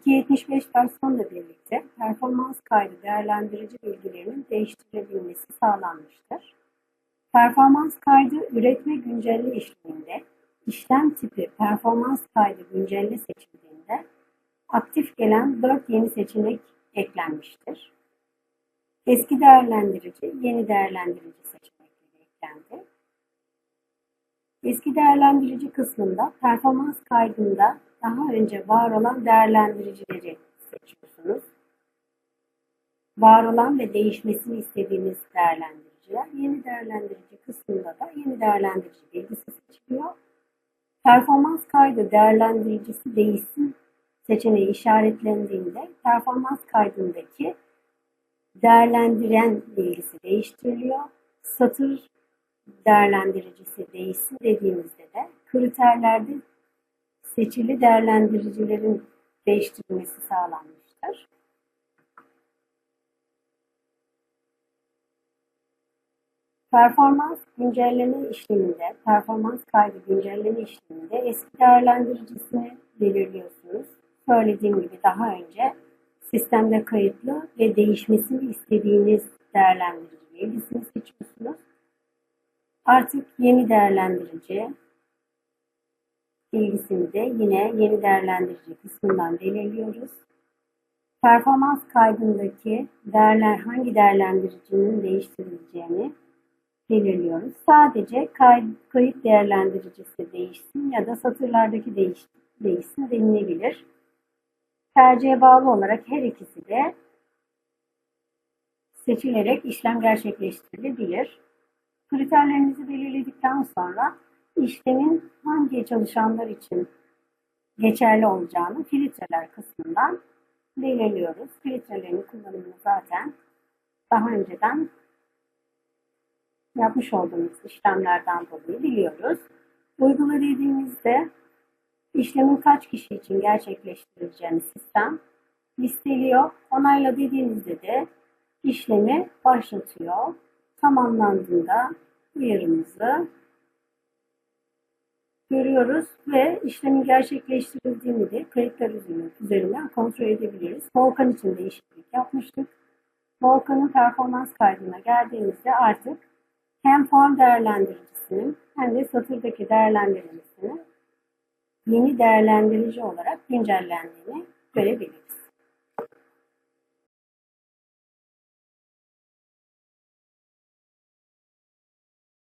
275 versiyonla birlikte performans kaydı değerlendirici bilgilerinin değiştirilebilmesi sağlanmıştır. Performans kaydı üretme güncelle işleminde işlem tipi performans kaydı güncelle seçildiğinde aktif gelen 4 yeni seçenek eklenmiştir. Eski değerlendirici, yeni değerlendirici seçenekleri eklendi. Eski değerlendirici kısmında performans kaydında daha önce var olan değerlendiricileri seçiyorsunuz. Var olan ve değişmesini istediğiniz değerlendiriciler. Yeni değerlendirici kısmında da yeni değerlendirici bilgisi seçiliyor. Performans kaydı değerlendiricisi değişsin seçeneği işaretlendiğinde performans kaydındaki değerlendiren bilgisi değiştiriliyor. Satır değerlendiricisi değişsin dediğimizde de kriterlerde seçili değerlendiricilerin değiştirilmesi sağlanmıştır. Performans güncelleme işleminde, performans kaydı güncelleme işleminde eski değerlendiricisini belirliyorsunuz. Söylediğim gibi daha önce sistemde kayıtlı ve değişmesini istediğiniz değerlendirici bilgisini seçiyorsunuz. Artık yeni değerlendirici bilgisini de yine yeni değerlendirici kısmından belirliyoruz. Performans kaydındaki değerler hangi değerlendiricinin değiştirileceğini belirliyoruz. Sadece kay, kayıt değerlendiricisi değişsin ya da satırlardaki değiş, değişsin denilebilir. Tercihe bağlı olarak her ikisi de seçilerek işlem gerçekleştirilebilir. Kriterlerinizi belirledikten sonra işlemin hangi çalışanlar için geçerli olacağını filtreler kısmından belirliyoruz. Filtrelerin kullanımını zaten daha önceden yapmış olduğumuz işlemlerden dolayı biliyoruz. Uygula dediğimizde işlemin kaç kişi için gerçekleştirileceğini sistem listeliyor. Onayla dediğimizde de işlemi başlatıyor. Tamamlandığında uyarımızı görüyoruz ve işlemin gerçekleştirildiğini de kayıtlar üzerinden kontrol edebiliriz. Volkan için değişiklik yapmıştık. Volkan'ın performans kaydına geldiğimizde artık hem form değerlendiricisinin hem de satırdaki değerlendiricisinin yeni değerlendirici olarak güncellendiğini görebiliriz.